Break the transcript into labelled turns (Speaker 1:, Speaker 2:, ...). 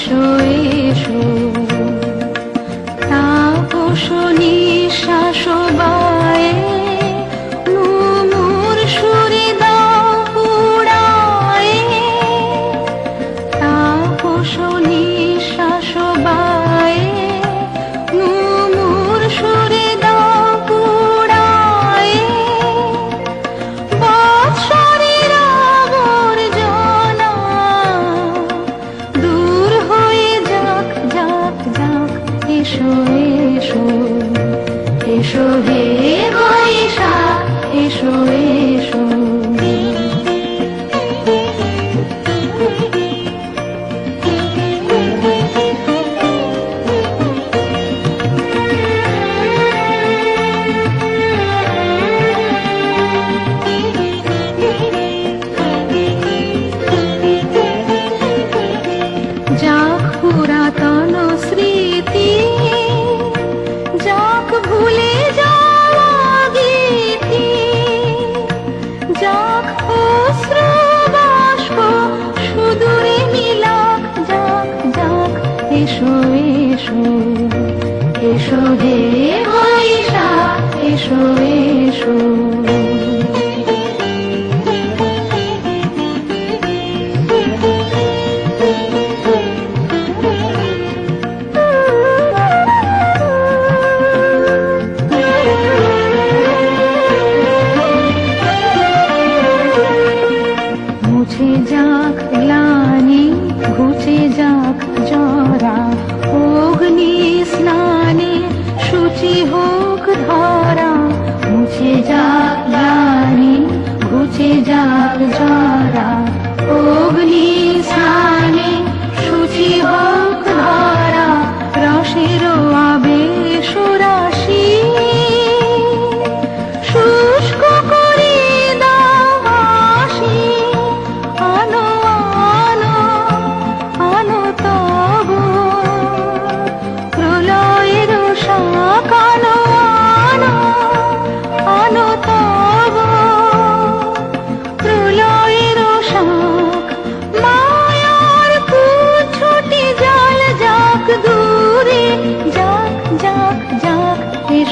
Speaker 1: 数一数，倒不数你。এসো এসো এসো এসো হে বৈশাখ এসো এসো। मुझे जा 자.